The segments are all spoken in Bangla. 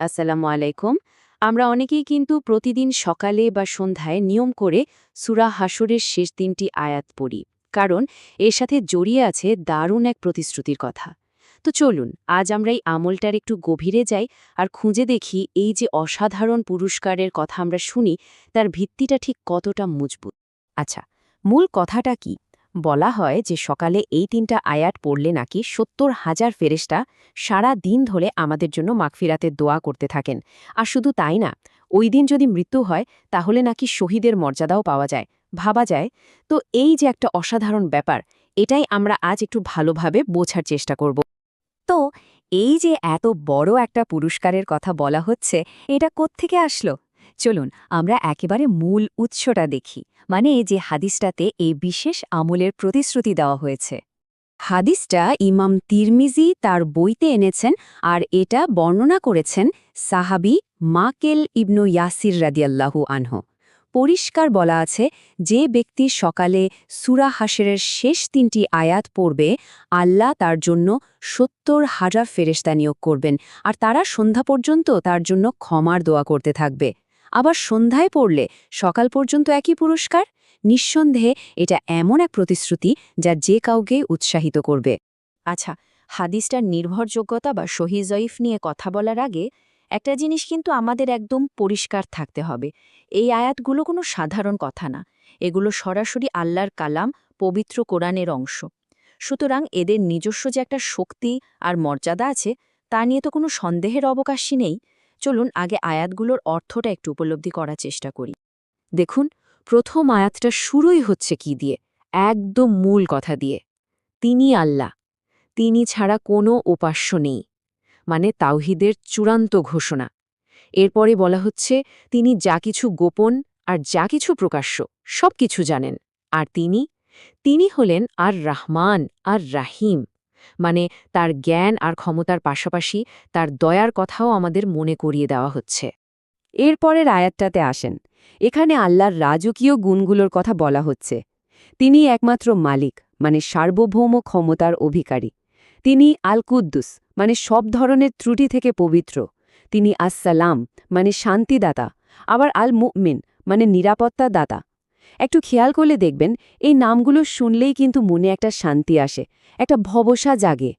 আসসালামু আলাইকুম। আমরা অনেকেই কিন্তু প্রতিদিন সকালে বা সন্ধ্যায় নিয়ম করে সুরা হাসরের শেষ দিনটি আয়াত পড়ি, কারণ এর সাথে জড়িয়ে আছে দারুণ এক প্রতিশ্রুতির কথা। তো চলুন, আজ আমরা এই আমলটার একটু গভীরে যাই আর খুঁজে দেখি এই যে অসাধারণ পুরস্কারের কথা আমরা শুনি, তার ভিত্তিটা ঠিক কতটা মজবুত। আচ্ছা মূল কথাটা কি? বলা হয় যে সকালে এই তিনটা আয়াত পড়লে নাকি সত্তর হাজার ফেরেস্টা সারা দিন ধরে আমাদের জন্য মাগফিরাতের দোয়া করতে থাকেন। আর শুধু তাই না, ওই দিন যদি মৃত্যু হয়, তাহলে নাকি শহীদের মর্যাদাও পাওয়া যায়। ভাবা যায়। তো এই যে একটা অসাধারণ ব্যাপার, এটাই আমরা আজ একটু ভালোভাবে বোঝার চেষ্টা করব। তো এই যে এত বড় একটা পুরস্কারের কথা বলা হচ্ছে, এটা কোত্থেকে আসলো? চলুন, আমরা একেবারে মূল উৎসটা দেখি। মানে যে হাদিসটাতে এই বিশেষ আমলের প্রতিশ্রুতি দেওয়া হয়েছে। হাদিসটা ইমাম তিরমিজি তার বইতে এনেছেন আর এটা বর্ণনা করেছেন সাহাবি মাকেল ইবনু ইয়াসির রাদিয়াল্লাহু আনহ। পরিষ্কার বলা আছে যে ব্যক্তি সকালে সুরা হাসেরের শেষ তিনটি আয়াত পড়বে, আল্লাহ তার জন্য সত্তর হাজার ফেরেস্তা নিয়োগ করবেন আর তারা সন্ধ্যা পর্যন্ত তার জন্য ক্ষমার দোয়া করতে থাকবে। আবার সন্ধ্যায় পড়লে সকাল পর্যন্ত একই পুরস্কার? নিঃসন্দেহে এটা এমন এক প্রতিশ্রুতি যা যে কাউকে উৎসাহিত করবে। আচ্ছা হাদিসটার নির্ভরযোগ্যতা বা সহি জয়ীফ নিয়ে কথা বলার আগে একটা জিনিস কিন্তু আমাদের একদম পরিষ্কার থাকতে হবে। এই আয়াতগুলো কোনো সাধারণ কথা না। এগুলো সরাসরি আল্লাহর কালাম, পবিত্র কোরআনের অংশ। সুতরাং এদের নিজস্ব যে একটা শক্তি আর মর্যাদা আছে, তা নিয়ে তো কোনো সন্দেহের অবকাশই নেই। চলুন আগে আয়াতগুলোর অর্থটা একটু উপলব্ধি করার চেষ্টা করি। দেখুন, প্রথম আয়াতটা শুরুই হচ্ছে কি দিয়ে? একদম মূল কথা দিয়ে। তিনি আল্লাহ। তিনি ছাড়া কোনো উপাস্য নেই। মানে তাওহিদের চূড়ান্ত ঘোষণা। এরপরে বলা হচ্ছে, তিনি যা কিছু গোপন আর যা কিছু প্রকাশ্য সব কিছু জানেন। আর তিনি তিনি হলেন আর রাহমান আর রাহিম মানে তার জ্ঞান আর ক্ষমতার পাশাপাশি তার দয়ার কথাও আমাদের মনে করিয়ে দেওয়া হচ্ছে। এরপরের আয়াতটাতে আসেন। এখানে আল্লাহর রাজকীয় গুণগুলোর কথা বলা হচ্ছে। তিনি একমাত্র মালিক মানে সার্বভৌম ক্ষমতার অধিকারী। তিনি আল কুদ্দুস মানে সব ধরনের ত্রুটি থেকে পবিত্র। তিনি আসসালাম মানে শান্তিদাতা। আবার আল মুমিন মানে নিরাপত্তা দাতা একটু খেয়াল করলে দেখবেন, এই নামগুলো শুনলেই কিন্তু মনে একটা শান্তি আসে, একটা ভবসা জাগে।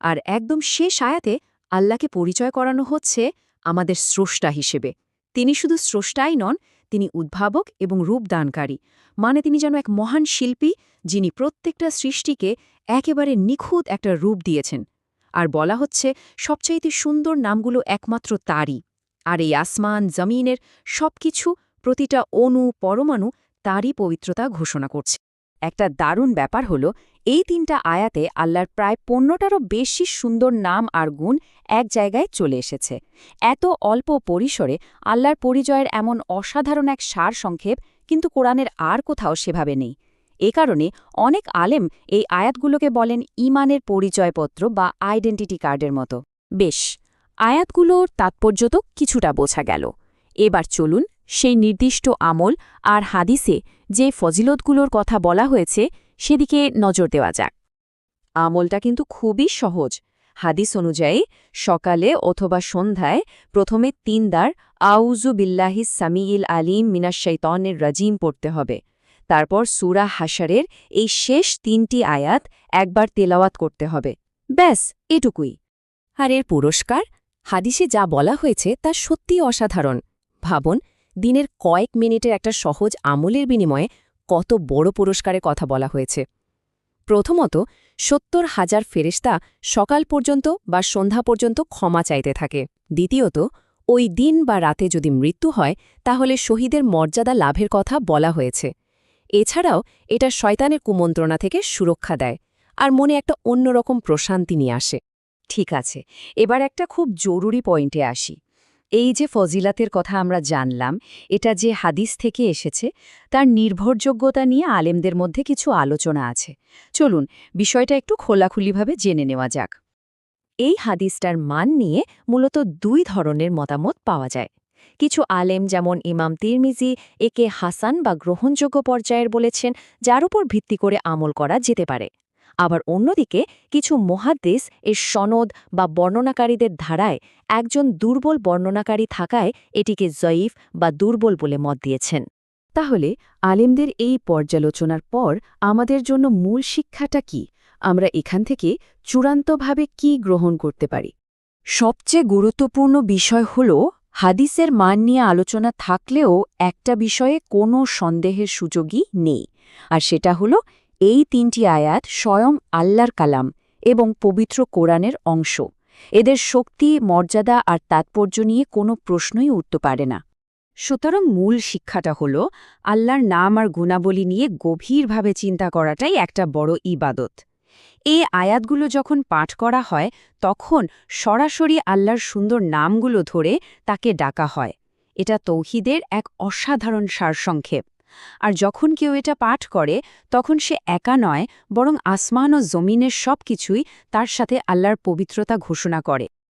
আর একদম শেষ আয়াতে আল্লাহকে পরিচয় করানো হচ্ছে আমাদের স্রষ্টা হিসেবে। তিনি শুধু স্রষ্টাই নন, তিনি উদ্ভাবক এবং রূপদানকারী। মানে তিনি যেন এক মহান শিল্পী, যিনি প্রত্যেকটা সৃষ্টিকে একেবারে নিখুঁত একটা রূপ দিয়েছেন। আর বলা হচ্ছে, সবচাইতে সুন্দর নামগুলো একমাত্র তারই। আর এই আসমান, জমিনের সবকিছু প্রতিটা অণু, পরমাণু তারই পবিত্রতা ঘোষণা করছে। একটা দারুণ ব্যাপার হল, এই তিনটা আয়াতে আল্লাহর প্রায় পণ্যটারও বেশি সুন্দর নাম আর গুণ এক জায়গায় চলে এসেছে। এত অল্প পরিসরে আল্লাহর পরিচয়ের এমন অসাধারণ এক সার সংক্ষেপ কিন্তু কোরআনের আর কোথাও সেভাবে নেই। এ কারণে অনেক আলেম এই আয়াতগুলোকে বলেন ইমানের পরিচয়পত্র বা আইডেন্টিটি কার্ডের মতো। বেশ, আয়াতগুলোর তাৎপর্য তো কিছুটা বোঝা গেল। এবার চলুন সেই নির্দিষ্ট আমল আর হাদিসে যে ফজিলতগুলোর কথা বলা হয়েছে, সেদিকে নজর দেওয়া যাক। আমলটা কিন্তু খুবই সহজ। হাদিস অনুযায়ী, সকালে অথবা সন্ধ্যায় প্রথমে তিনদার আউজু বিল্লাহি সামিইল আলিম মিনাশাইতনের রাজিম পড়তে হবে। তারপর সুরা হাসারের এই শেষ তিনটি আয়াত একবার তেলাওয়াত করতে হবে। ব্যাস, এটুকুই। আর এর পুরস্কার? হাদিসে যা বলা হয়েছে তা সত্যি অসাধারণ। ভাবুন দিনের কয়েক মিনিটের একটা সহজ আমলের বিনিময়ে কত বড় পুরস্কারে কথা বলা হয়েছে। প্রথমত, সত্তর হাজার ফেরেস্তা সকাল পর্যন্ত বা সন্ধ্যা পর্যন্ত ক্ষমা চাইতে থাকে। দ্বিতীয়ত, ওই দিন বা রাতে যদি মৃত্যু হয়, তাহলে শহীদের মর্যাদা লাভের কথা বলা হয়েছে। এছাড়াও, এটা শয়তানের কুমন্ত্রণা থেকে সুরক্ষা দেয় আর মনে একটা অন্যরকম প্রশান্তি নিয়ে আসে। ঠিক আছে, এবার একটা খুব জরুরি পয়েন্টে আসি। এই যে ফজিলাতের কথা আমরা জানলাম, এটা যে হাদিস থেকে এসেছে, তার নির্ভরযোগ্যতা নিয়ে আলেমদের মধ্যে কিছু আলোচনা আছে। চলুন, বিষয়টা একটু খোলাখুলিভাবে জেনে নেওয়া যাক। এই হাদিসটার মান নিয়ে মূলত দুই ধরনের মতামত পাওয়া যায়। কিছু আলেম যেমন ইমাম তিরমিজি একে হাসান বা গ্রহণযোগ্য পর্যায়ের বলেছেন, যার উপর ভিত্তি করে আমল করা যেতে পারে। আবার অন্যদিকে কিছু মহাদ্দেশ এর সনদ বা বর্ণনাকারীদের ধারায় একজন দুর্বল বর্ণনাকারী থাকায় এটিকে জয়ীফ বা দুর্বল বলে মত দিয়েছেন। তাহলে আলেমদের এই পর্যালোচনার পর আমাদের জন্য মূল শিক্ষাটা কি? আমরা এখান থেকে চূড়ান্তভাবে কি গ্রহণ করতে পারি? সবচেয়ে গুরুত্বপূর্ণ বিষয় হল, হাদিসের মান নিয়ে আলোচনা থাকলেও একটা বিষয়ে কোনো সন্দেহের সুযোগই নেই। আর সেটা হল এই তিনটি আয়াত স্বয়ং আল্লাহর কালাম এবং পবিত্র কোরআনের অংশ। এদের শক্তি, মর্যাদা আর তাৎপর্য নিয়ে কোনো প্রশ্নই উঠতে পারে না। সুতরাং মূল শিক্ষাটা হল, আল্লাহর নাম আর গুণাবলী নিয়ে গভীরভাবে চিন্তা করাটাই একটা বড় ইবাদত। এই আয়াতগুলো যখন পাঠ করা হয়, তখন সরাসরি আল্লাহর সুন্দর নামগুলো ধরে তাকে ডাকা হয়। এটা তৌহিদের এক অসাধারণ সারসংক্ষেপ। আর যখন কেউ এটা পাঠ করে, তখন সে একা নয়, বরং আসমান ও জমিনের সব কিছুই তার সাথে আল্লাহর পবিত্রতা ঘোষণা করে।